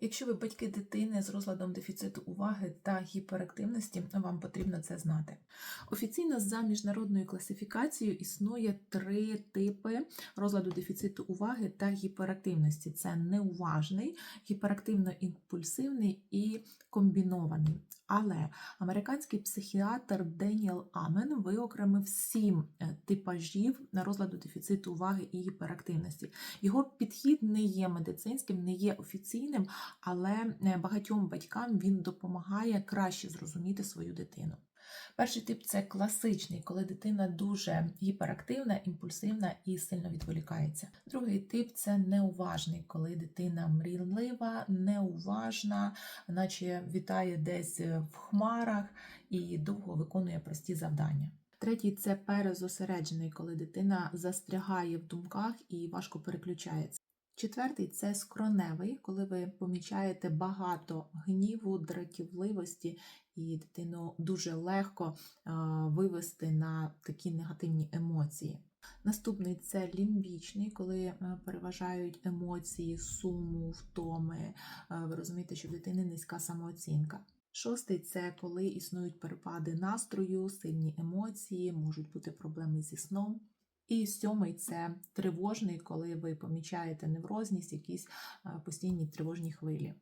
Якщо ви батьки дитини з розладом дефіциту уваги та гіперактивності, вам потрібно це знати. Офіційно за міжнародною класифікацією існує три типи розладу дефіциту уваги та гіперактивності: це неуважний, гіперактивно-імпульсивний і комбінований. Але американський психіатр Деніел Амен виокремив сім е, типажів розладу дефіциту уваги і гіперактивності. Його підхід не є медицинським, не є офіційним, але е, багатьом батькам він допомагає краще зрозуміти свою дитину. Перший тип це класичний, коли дитина дуже гіперактивна, імпульсивна і сильно відволікається. Другий тип це неуважний, коли дитина мрійлива, неуважна, наче вітає десь в хмарах і довго виконує прості завдання. Третій це перезосереджений, коли дитина застрягає в думках і важко переключається. Четвертий це скроневий, коли ви помічаєте багато гніву, дратівливості, і дитину дуже легко вивести на такі негативні емоції. Наступний це лімбічний, коли е, переважають емоції, суму, втоми. Е, Ви розумієте, що в дитини низька самооцінка. Шостий це коли існують перепади настрою, сильні емоції, можуть бути проблеми зі сном. І сьомий це тривожний, коли ви помічаєте неврозність, якісь е, постійні тривожні хвилі.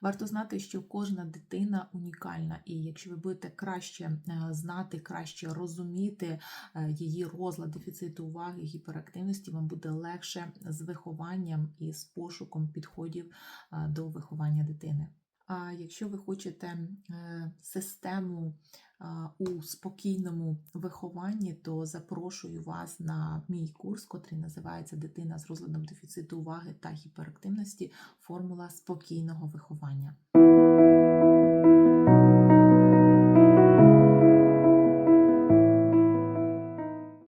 Варто знати, що кожна дитина унікальна, і якщо ви будете краще е, знати, краще розуміти е, її розлад дефіциту уваги, гіперактивності, вам буде легше з вихованням і з пошуком підходів до виховання дитини. А якщо ви хочете систему у спокійному вихованні, то запрошую вас на мій курс, котрий називається Дитина з розладом дефіциту уваги та гіперактивності. Формула спокійного виховання.